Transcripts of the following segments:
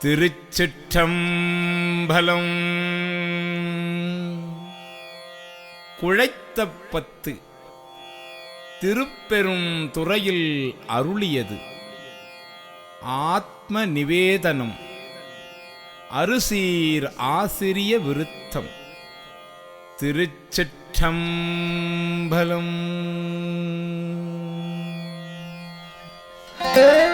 திருச்சிற்றம்பலம். குழைத்த பத்து திருப்பெரும் துறையில் அருளியது. ஆத்ம நிவேதனம் அருசீர் ஆசிரிய விருத்தம். திருச்சிற்றம்பலம். Hey!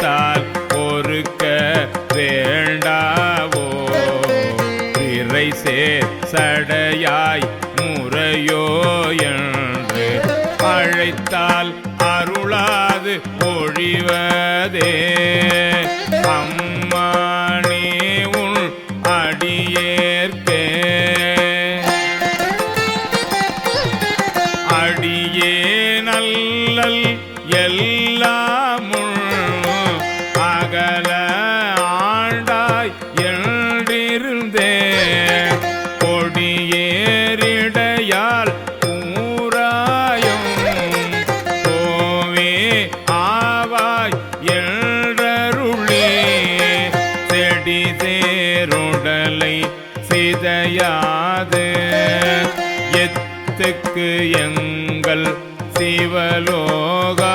பிறத்தால் பொறுக்க வேண்டாவோ? பிறை சேர் சடையாய் முறையோ என்று அழைத்தால் அருளாது ஒழிவதே. அம்மா எங்கள் சிவலோக.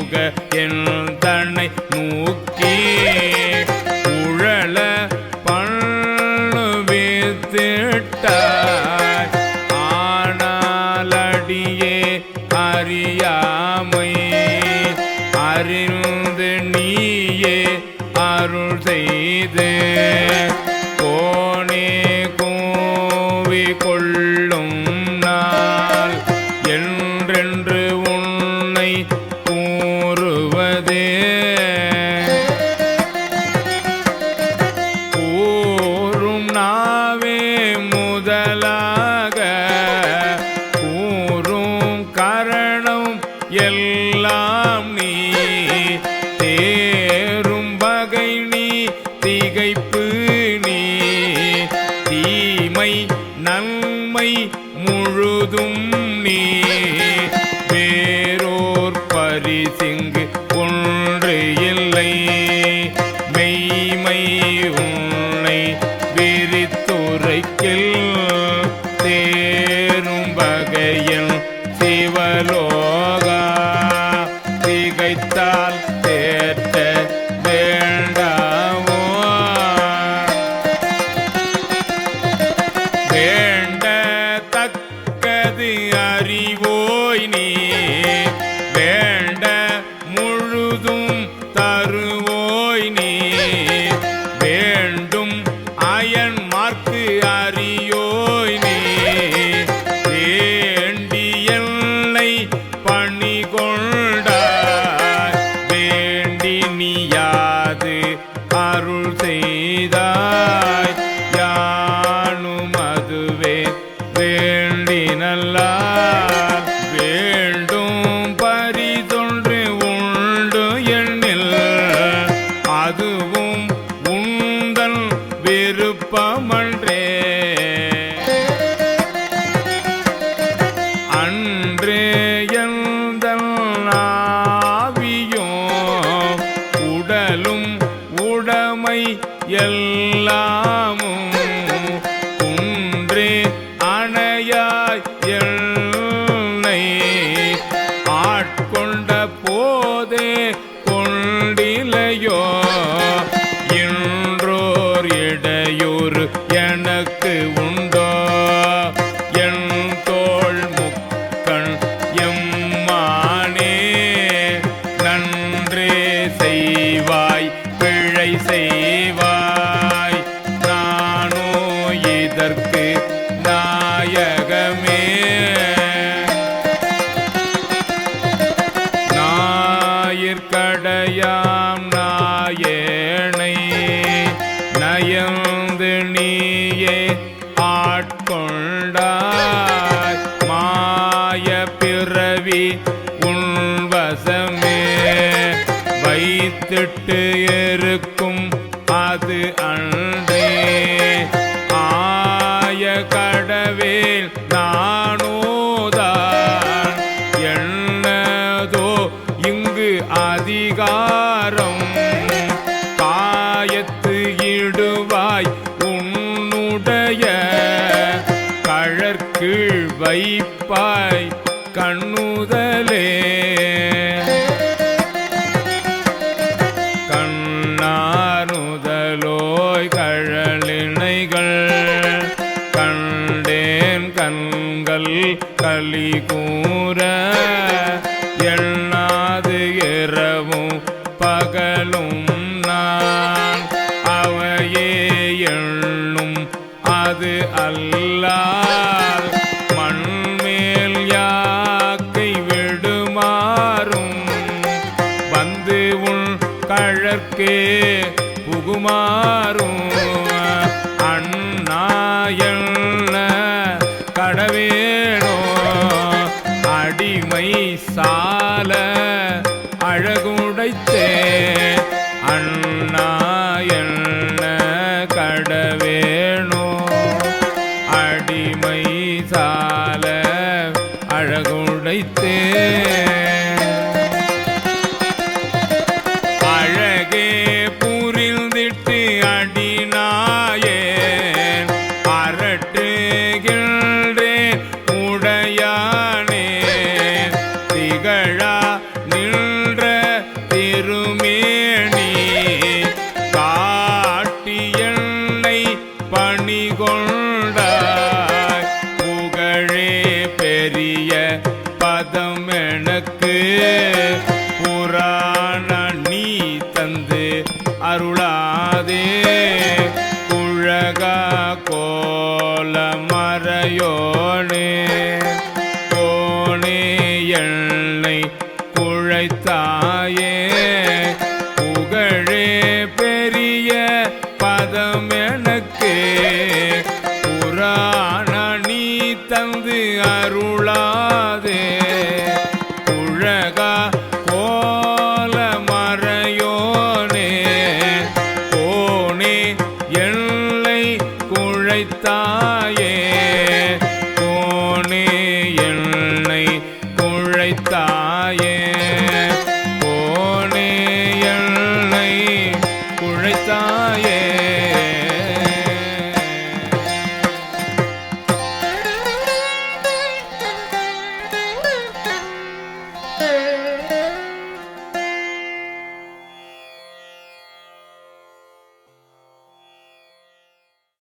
மூக என் தன்னை மூக்கி உழல பண்ணுவித்திட்டாய் ஆனாலடியே அறியாமை அறிந்து நீயே அருள் செய்தே. நல்லார் வேண்டும் பரிதொன்று உண்டு எண்ணில். அதுவும் உந்தன் விருப்பமன்றே. அன்றே எந்த நான் கொண்டிலையோ இன்றோர் இடையூறு எனக்கு உண்டோ? என் தோல் முக்கண் எம்மானே நன்றே செய்வாய் பிழை செய்வாய். நானோ இதற்கு அதிகாரம். காயத்து இடுவாய் உன்னுடைய கழற்கீழ் வைப்பாய் கண்ணுதலே. கண்ணாருதலோய் கழலினைகள் கண்டேன் கண்கள் களி அல்லால் மண்மேல் யாக்கை விடுமாறும். வந்து உன் கழற்கே புகுமாறும். அண்ணாயல்ல கடவேணோ அடிமை சால அழகுடைத்தே. அண்ணா பணி கொண்டாய் புகழே பெரிய பதம் எனக்கு. புராண நீ தந்து அருளாதே. குழகா கோல மறையோனே. கோணே எண்ணெய் குழைத்தாயே. Yeah.